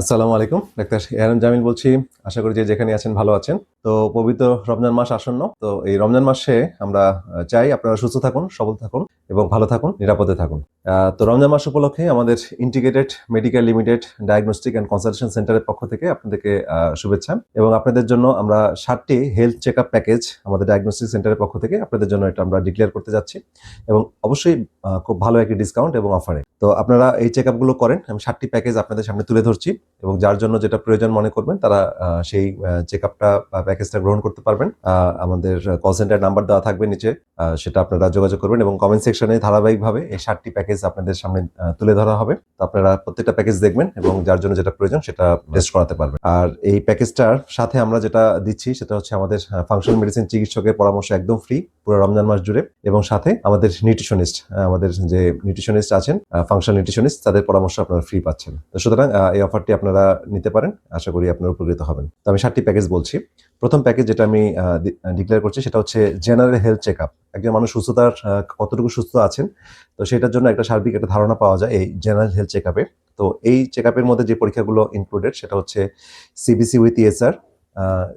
আসসালামু আলাইকুম, ডাক্তার এহারান জামিল বলছি। আশা করি যে যেখানে আছেন ভালো আছেন। তো পবিত্র রমজান মাস আসন্ন। তো এই রমজান মাসে আমরা চাই আপনারা সুস্থ থাকুন, সবল থাকুন এবং ভালো থাকুন, নিরাপদে থাকুন। তো রমজান মাস উপলক্ষে আমাদের integrated medical limited diagnostic and consultation সেন্টারের পক্ষ থেকে আপনাদেরকে শুভেচ্ছা এবং আপনাদের জন্য আমরা ষাটটি হেলথ চেক আপ প্যাকেজ আমাদের ডায়াগনস্টিক সেন্টারের পক্ষ থেকে আপনাদের জন্য এটা আমরা ডিক্লেয়ার করতে যাচ্ছি এবং অবশ্যই খুব ভালো একটি ডিসকাউন্ট এবং অফারে তো আপনারা এই চেক আপগুলো করেন। আমি ষাটটি প্যাকেজ আপনাদের সামনে তুলে ধরছি। এবং যার জন্য যেটা প্রয়োজন মনে করবেন, তারা সেই চেক আপটা বা প্যাকেজটা গ্রহণ করতে পারবেন। আমাদের কল সেন্টার নাম্বার দেওয়া থাকবে নিচে। সেটা আপনারা যোগাযোগ করবেন এবং কমেন্ট সেকশনে ধারাবাহিকভাবে এই ষাটটি প্যাকেজ আপনাদের সামনে তুলে ধরা হবে। তো আপনারা প্রত্যেকটা প্যাকেজ দেখবেন এবং যার জন্য যেটা প্রয়োজন সেটা টেস্ট করাতে পারবেন। আর এই প্যাকেজটার সাথে আমরা যেটা দিচ্ছি সেটা হচ্ছে আমাদের ফাংশন মেডিসিন চিকিৎসকের পরামর্শ একদম ফ্রি পুরো রমজান মাস জুড়ে। এবং সাথে আমাদের নিউট্রিশনিস্ট আমাদের যে নিউট্রিশনিস্ট আছেন ফাংশন নিউট্রিশনিস্ট তাদের পরামর্শ আপনারা ফ্রি পাচ্ছেন। তো সুতরাং এই অফারটি আপনারা নিতে পারেন। আশা করি আপনারা উপকৃত হবেন। তো আমি ষাটটি প্যাকেজ বলছি। প্রথম প্যাকেজ যেটা আমি ডিক্লেয়ার করছি, সেটা হচ্ছে জেনারেল হেলথ চেক আপ একজন মানুষ সুস্থতার কতটুকু সুস্থ আছেন, তো সেটার জন্য একটা সার্বিক একটা ধারণা পাওয়া যায় এই জেনারেল হেলথ চেক আপে তো এই চেক আপের মধ্যে যে পরীক্ষাগুলো ইনক্লুডেড সেটা হচ্ছে CBC with ESR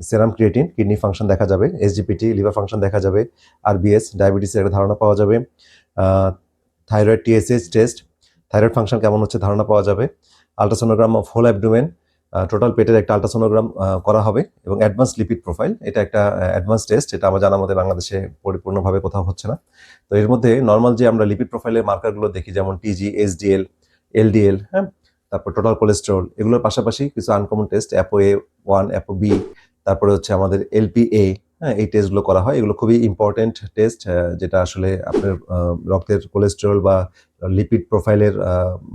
serum creatinine kidney function দেখা যাবে এসজিপিটি লিভার ফাংশন দেখা যাবে আর আরবিএস ডায়াবেটিসের একটা ধারণা পাওয়া যাবে thyroid TSS test thyroid function কেমন হচ্ছে ধারণা পাওয়া যাবে ultrasonogram of whole abdomen total পেটের একটা আলট্রাসোনোগ্রাম করা হবে এবং অ্যাডভান্স লিপিড প্রোফাইল এটা একটা অ্যাডভান্স টেস্ট এটা আমার জানা মতে বাংলাদেশে পরিপূর্ণভাবে কোথাও হচ্ছে না। তো এর মধ্যে নর্মাল যে আমরা লিপিড প্রোফাইলের মার্কারগুলো দেখি, যেমন টিজি এসডিএল এলডিএল হ্যাঁ তারপর টোটাল কোলেস্টেরল এগুলোর পাশাপাশি কিছু uncommon test apo A one apo B তারপরে হচ্ছে আমাদের এলপিএ হ্যাঁ এই টেস্টগুলো করা হয়। এগুলো খুবই ইম্পর্টেন্ট টেস্ট যেটা আসলে আপনার রক্তের কোলেস্টেরল বা লিপিড প্রোফাইলের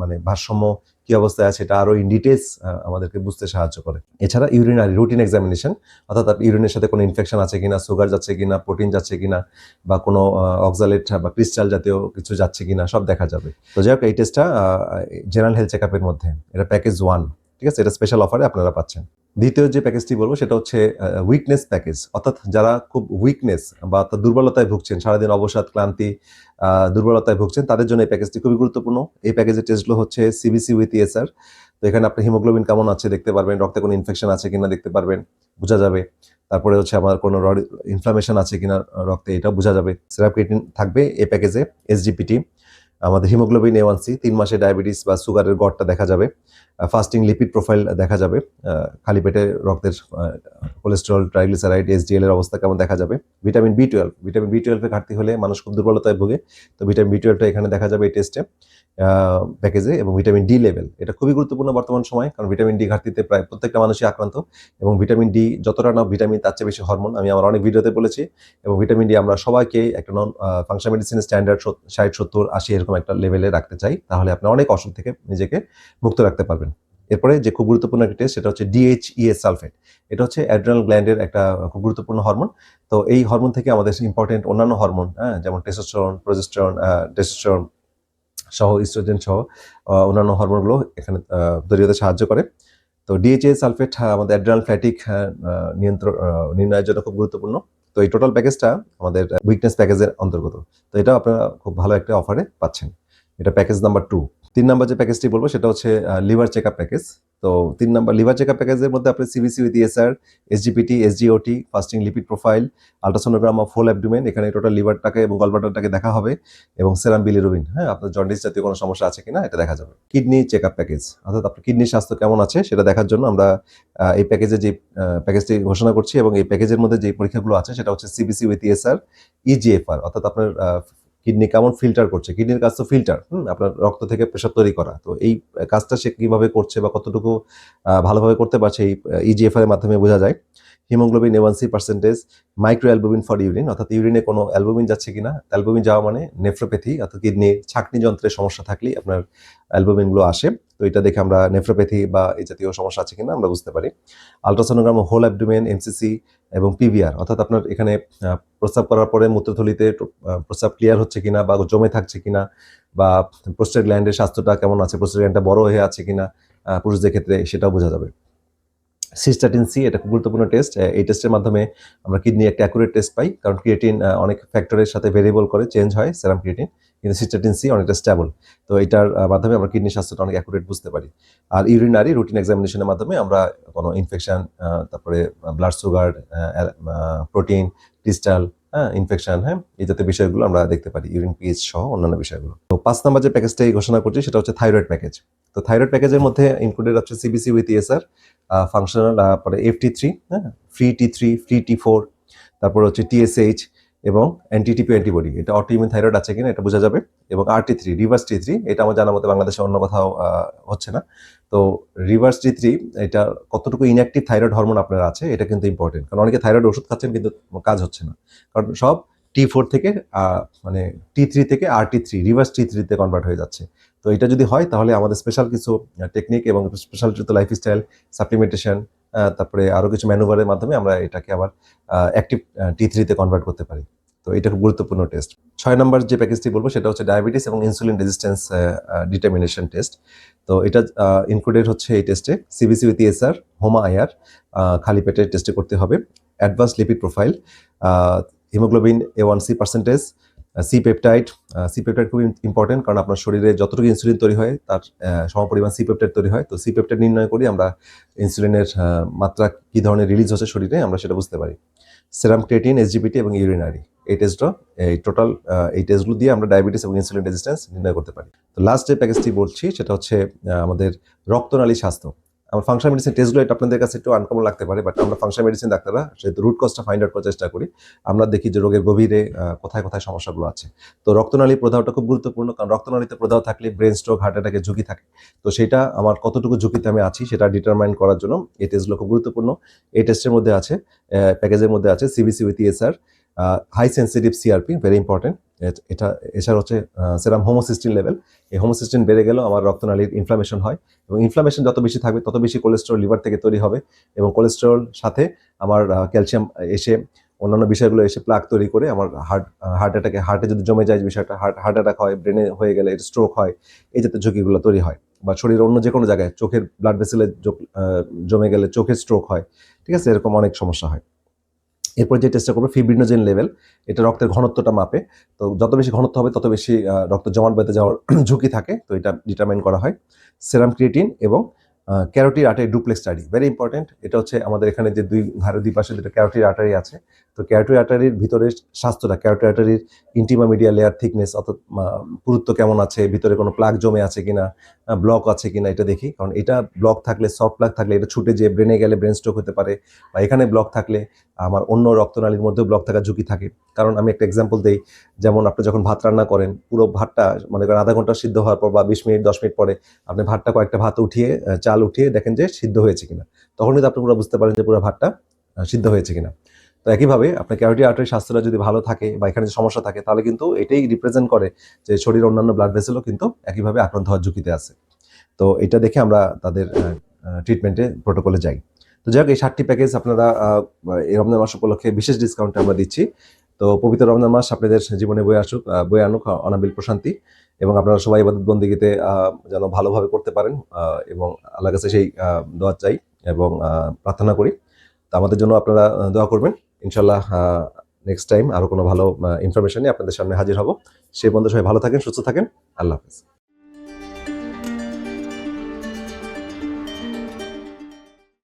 মানে ভারসাম্য কি অবস্থায় আছে এটা আরও ইন ডিটেলস আমাদেরকে বুঝতে সাহায্য করে। এছাড়া ইউরিনারি রুটিন এক্সামিনেশন অর্থাৎ ইউরিনের সাথে কোনো ইনফেকশন আছে কিনা সুগার যাচ্ছে কিনা প্রোটিন যাচ্ছে কিনা, বা কোনো অক্সালেট বা ক্রিস্টাল জাতীয় কিছু যাচ্ছে কিনা, সব দেখা যাবে। তো যাই হোক, এই টেস্টটা জেনারেল হেলথ চেক মধ্যে। এটা প্যাকেজ ওয়ান ঠিক আছে? এটা স্পেশাল অফারে আপনারা পাচ্ছেন। দ্বিতীয় যে প্যাকেজটি বলব, সেটা হচ্ছে উইকনেস প্যাকেজ অর্থাৎ যারা খুব উইকনেস বা দুর্বলতায় ভুগছেন, সারাদিন অবসাদ, ক্লান্তি দুর্বলতায় ভুগছেন, তাদের জন্য এই প্যাকেজটি খুবই গুরুত্বপূর্ণ। এই প্যাকেজের টেস্টগুলো হচ্ছে সিবিসি উইথ ইএসআর তো এখানে আপনি হিমোগ্লোবিন কেমন আছে দেখতে পারবেন, রক্তে কোনো ইনফেকশন আছে কিনা দেখতে পারবেন, বোঝা যাবে। তারপরে হচ্ছে আমার কোনো ইনফ্লামেশন আছে কিনা রক্তে এটা বোঝা যাবে। সেরাপ ক্রিয়েটিন থাকবে এই প্যাকেজে এসজিপিটি আমাদের হিমোগ্লোবিন এ ওয়ান সি তিন মাসে ডায়াবেটিস বা সুগারের গড়টা দেখা যাবে। ফাস্টিং লিপিড প্রোফাইল দেখা যাবে। খালি পেটে রক্তের কোলেস্টেরল ট্রাইগ্লিসারাইড এসডিএল এর অবস্থা কেমন দেখা যাবে? Vitamin B twelve vitamin B টুয়েলভের ঘাটতি হলে মানুষ খুব দুর্বলতায় ভোগে। তো ভিটামিন বি টুয়েলভটা এখানে দেখা যাবে এই টেস্টে প্যাকেজে এবং ভিটামিন ডি লেভেল এটা খুবই গুরুত্বপূর্ণ বর্তমান সময়, কারণ ভিটামিন ডি ঘাটতিতে প্রায় প্রত্যেকটা মানুষই আক্রান্ত। এবং ভিটামিন ডি যতটা না ভিটামিন তার চেয়ে বেশি হরমোন আমি আমার অনেক ভিডিওতে বলেছি। এবং ভিটামিন ডি আমরা সবাইকে একটা নন ফাংশন মেডিসিন স্ট্যান্ডার্ড ষাট সত্তর, আশি এরকম একটা লেভেলে রাখতে চাই। তাহলে আপনি অনেক অসুখ থেকে নিজেকে মুক্ত রাখতে পারবেন। এরপরে যে খুব গুরুত্বপূর্ণ একটা টেস্ট সেটা হচ্ছে ডিএইচইএস সালফেট এটা হচ্ছে অ্যাড্রেনাল গ্ল্যান্ডের একটা খুব গুরুত্বপূর্ণ হরমোন তো এই হরমোন থেকে আমাদের ইম্পর্টেন্ট অন্যান্য হরমোন হ্যাঁ যেমন টেস্টোস্টেরন প্রোজেস্টেরন টেস্টোস্টেরন সহ ইস্ট্রোজেন সহ অন্যান্য হরমোনগুলো এখানে তৈরি হতে সাহায্য করে। তো ডিএইচএ সালফেট আমাদের অ্যাড্রেনাল ফ্ল্যাটিক নিয়ন্ত্রণ নির্ণয়ের জন্য খুব গুরুত্বপূর্ণ। তো এই টোটাল প্যাকেজটা আমাদের উইকনেস প্যাকেজের অন্তর্গত। তো এটা আপনারা খুব ভালো একটা অফারে পাচ্ছেন। এটা প্যাকেজ নাম্বার টু তিন নাম্বার যে প্যাকেজটি বলব, সেটা হচ্ছে লিভার চেকআপ প্যাকেজ তো তিন নাম্বার লিভার চেকআপ প্যাকেজের মধ্যে আপনি CBC with ESR SGPT SGOT fasting lipid profile ultrasonogram of whole abdomen এখানে টোটাল লিভারটাকে এবং গলবাটারটাকে দেখা হবে, এবং সেরাম বিলিরুবিন হ্যাঁ আপনার জন্ডিস জাতীয় কোনো সমস্যা আছে কিনা, এটা দেখা যাবে। কিডনি চেক প্যাকেজ অর্থাৎ আপনার কিডনির স্বাস্থ্য কেমন আছে, সেটা দেখার জন্য আমরা এই প্যাকেজে যে প্যাকেজটি ঘোষণা করছি, এবং এই প্যাকেজের মধ্যে যে পরীক্ষাগুলো আছে, সেটা হচ্ছে সিবিসি উইথ ইএসআর ইজিএফআর অর্থাৎ আপনার কিডনি কেমন ফিল্টার করছে? কিডনির কাজ তো ফিল্টার আপনার রক্ত থেকে প্রেশার তৈরি করা। তো এই কাজটা সে কীভাবে করছে বা কতটুকু ভালোভাবে করতে পারছে এই ইজিএফআর এর মাধ্যমে বোঝা যায়। Haemoglobin A one C percentage micro albumin for urine অর্থাৎ ইউরিনে কোনো অ্যালবুমিন যাচ্ছে কিনা অ্যালবুমিন যাওয়া মানে নেফ্রোপ্যাথি অর্থাৎ কিডনির ছাকনি যন্ত্রের সমস্যা থাকলেই আপনার অ্যালবুমিনগুলো আসে। তো এটা দেখে আমরা নেফ্রোপ্যাথি বা এই জাতীয় সমস্যা আছে কিনা আমরা বুঝতে পারি। Ultrasonogram whole abdomen M C C এবং পিভিআর অর্থাৎ আপনার এখানে প্রস্রাব করার পরে মূত্রথলিতে প্রস্রাব ক্লিয়ার হচ্ছে কিনা বা জমে থাকছে কিনা বা প্রোস্টেট গ্ল্যান্ডের স্বাস্থ্যটা কেমন আছে, প্রোস্টেট গ্ল্যান্ডটা বড় হয়ে আছে কিনা পুরুষদের ক্ষেত্রে সেটাও বোঝা যাবে। সিস্টাটিন সি, এটা খুব গুরুত্বপূর্ণ টেস্ট এই টেস্টের মাধ্যমে আমরা কিডনি একটা অ্যাকুরেট টেস্ট পাই, কারণ ক্রিয়েটিন অনেক ফ্যাক্টরের সাথে ভেরিয়েবল করে, চেঞ্জ হয়, সেরাম ক্রিয়েটিন। কিন্তু সিস্টাটিন সি অনেকটা স্টেবল তো এটার মাধ্যমে আমরা কিডনি স্বাস্থ্যটা অনেক অ্যাকুরেট বুঝতে পারি। আর ইউরিনারি রুটিন এক্সামিনেশনের মাধ্যমে আমরা কোনো ইনফেকশন তারপরে ব্লাড সুগার প্রোটিন ক্রিস্টাল হ্যাঁ ইনফেকশন হ্যাঁ এই জাতীয় বিষয়গুলো আমরা দেখতে পারি ইউরিন পিএইচ সহ অন্যান্য বিষয়গুলো। তো পাঁচ নাম্বার যে প্যাকেজটাই ঘোষণা করছি সেটা হচ্ছে থাইরয়েড প্যাকেজ তো থাইরয়েড প্যাকেজের মধ্যে ইনক্লুডেড হচ্ছে সিবিসি উইথ ইএসআর ফাংশনাল তারপরে এফ টি থ্রি হ্যাঁ free T three free T four তারপর হচ্ছে টিএসএইচ এবং অ্যান্টিটিপি অ্যান্টিবডি এটা অটোইমিউন থাইরয়েড আছে কিনা এটা বোঝা যাবে, এবং R T three reverse T three এটা আমার জানা মতে বাংলাদেশে অন্য কোথাও হচ্ছে না। তো রিভার্স টি থ্রি এটা কতটুকু ইনঅ্যাক্টিভ থাইরয়েড হরমোন আপনার আছে, এটা কিন্তু ইম্পর্টেন্ট কারণ অনেকে থাইরয়েড ওষুধ খাচ্ছেন কিন্তু কাজ হচ্ছে না। কারণ সব টি ফোর থেকে মানে টি থ্রি থেকে আর টি থ্রি রিভার্স টি থ্রিতে কনভার্ট হয়ে যাচ্ছে। তো এটা যদি হয়, তাহলে আমাদের স্পেশাল কিছু টেকনিক এবং স্পেশাল লাইফস্টাইল সাপ্লিমেন্টেশন তারপরে আরও কিছু ম্যানুভারের মাধ্যমে আমরা এটাকে আবার অ্যাক্টিভ টি থ্রিতে কনভার্ট করতে পারি। তো এটা খুব গুরুত্বপূর্ণ টেস্ট ছয় নম্বর যে প্যাকেজটি বলব, সেটা হচ্ছে ডায়াবেটিস এবং ইনসুলিন রেজিস্ট্যান্স ডিটারমিনেশন টেস্ট তো এটা ইনক্লুডেড হচ্ছে এই টেস্টে সিবিসি উইথ ইএসআর হোমা আয়ার খালি পেটের টেস্টে করতে হবে। Advance lipid profile haemoglobin A one C percentage C peptide C peptide খুব ইম্পর্টেন্ট কারণ আপনার শরীরে যতটুকু ইনসুলিন তৈরি হয়, তার সমপরিমাণ সি পেপটাইড তৈরি হয়। তো সি পেপটাইড নির্ণয় করি আমরা ইনসুলিনের মাত্রা কী ধরনের রিলিজ হচ্ছে শরীরে, আমরা সেটা বুঝতে পারি। Serum creatinine S G P T এবং ইউরিনারি এই টেস্টটা এই টোটাল এই টেস্টগুলো দিয়ে আমরা ডায়াবেটিস এবং ইনসুলিন রেজিস্ট্যান্স নির্ণয় করতে পারি। তো লাস্ট যে প্যাকেজটি বলছি, সেটা হচ্ছে আমাদের রক্তনালী স্বাস্থ্য। আমার ফাংশন মেডিসিন টেস্টগুলো এটা আপনাদের কাছে একটু আনকমন লাগতে পারে বাট আমরা ফাংশন মেডিসিন ডাক্তাররা সেহেতু রুট কজটা ফাইন্ড আউট করার চেষ্টা করি। আমরা দেখি যে রোগের গভীরে কোথায় কোথায় সমস্যাগুলো আছে। তো রক্তনালী প্রদাহটা খুব গুরুত্বপূর্ণ, কারণ রক্তনালীতে প্রদাহ থাকলে ব্রেন স্ট্রোক হার্ট অ্যাটাকের ঝুঁকি থাকে। তো সেটা আমার কতটুকু ঝুঁকিতে আমি আছি সেটা ডিটারমাইন করার জন্য এই টেস্টগুলো খুব গুরুত্বপূর্ণ। এই টেস্টের মধ্যে আছে প্যাকেজের মধ্যে আছে C B C with E S R high sensitive C R P very important এটা, এছাড়া হচ্ছে সেরাম হোমোসিস্টিন লেভেল এই হোমোসিস্টিন বেড়ে গেলেও আমার রক্তনালীর ইনফ্লামেশন হয় এবং ইনফ্লামেশন যত বেশি থাকবে, তত বেশি কোলেস্ট্রল লিভার থেকে তৈরি হবে এবং কোলেস্ট্রল সাথে আমার ক্যালসিয়াম এসে অন্যান্য বিষয়গুলো এসে প্লাক তৈরি করে আমার হার্ট হার্ট অ্যাটাকে হার্টে যদি জমে যায় বিষয়টা হার্ট হার্ট অ্যাটাক হয় ব্রেনে হয়ে গেলে স্ট্রোক হয়, এই জাতীয় ঝুঁকিগুলো তৈরি হয় বা শরীরের অন্য যে কোনো জায়গায় চোখের ব্লাড ভেসেলে জমে গেলে চোখের স্ট্রোক হয়, ঠিক আছে? এরকম অনেক সমস্যা হয়। এরপর যে টেস্টটা করব ফিব্রিনোজেন লেভেল এটা রক্তের ঘনত্বটা মাপে। তো যত বেশি ঘনত্ব হবে, তত বেশি রক্ত জমাট বেঁধে যাওয়ার ঝুঁকি থাকে। তো এটা ডিটারমাইন করা হয়। সেরাম ক্রিয়েটিন এবং carotid artery duplex study very important এটা হচ্ছে আমাদের এখানে যে দুই ধারে দুই পাশে দুটো ক্যারোটির আর্টারি আছে তো ক্যারোটির আর্টারির ভিতরে স্বাস্থ্যটা carotid intima media layer thickness অর্থাৎ পুরুত্ব কেমন আছে ভিতরে কোনো প্লাগ জমে আছে কিনা ব্লক আছে কিনা এটা দেখি কারণ এটা ব্লক থাকলে সফট প্লাগ থাকলে এটা ছুটে যে ব্রেনে গেলে ব্রেন স্ট্রোক হতে পারে বা এখানে ব্লক থাকলে আমার অন্য রক্তনালীর মধ্যেও ব্লক থাকার ঝুঁকি থাকে কারণ আমি একটা এক্সাম্পল দিই যেমন আপনি যখন ভাত রান্না করেন পুরো ভাতটা মনে করেন আধা ঘণ্টা সিদ্ধ হওয়ার পর বা বিশ মিনিট দশ মিনিট পরে আপনি ভাতটা কয়েকটা ভাত উঠিয়ে আহ, চাল উঠিয়ে দেখেন যে সিদ্ধ হয়েছে কিনা। তখন কিন্তু আপনি পুরো বুঝতে পারেন যে পুরো ভাতটা সিদ্ধ হয়েছে কিনা। তো একইভাবে আপনার ক্যারোটি আর্টারি স্বাস্থ্যটা যদি ভালো থাকে বা এখানে যে সমস্যা থাকে, তাহলে কিন্তু এটাই রিপ্রেজেন্ট করে যে শরীর অন্যান্য ব্লাড ভেসেলও কিন্তু একইভাবে আক্রান্ত হওয়ার ঝুঁকিতে আছে। তো এটা দেখে আমরা তাদের ট্রিটমেন্টে প্রোটোকলে যাই। তো যাই হোক, এই সাতটি প্যাকেজ আপনারা এই রমজান মাস উপলক্ষে বিশেষ ডিসকাউন্টে আমরা দিচ্ছি। তো পবিত্র রমজান মাস আপনাদের জীবনে বয়ে আসুক বয়ে আনুক অনাবিল প্রশান্তি এবং আপনারা সবাই ইবাদত বন্দিগিতে যেন ভালোভাবে করতে পারেন এবং আল্লাহ কাছে সেই দোয়া চাই এবং প্রার্থনা করি। তো আমাদের জন্য আপনারা দোয়া করবেন। ইনশাল্লাহ নেক্সট টাইম আরও কোনো ভালো ইনফরমেশন নিয়ে আপনাদের সামনে হাজির হব। সেই বন্ধু সবাই ভালো থাকেন, সুস্থ থাকেন। আল্লাহ হাফেজ।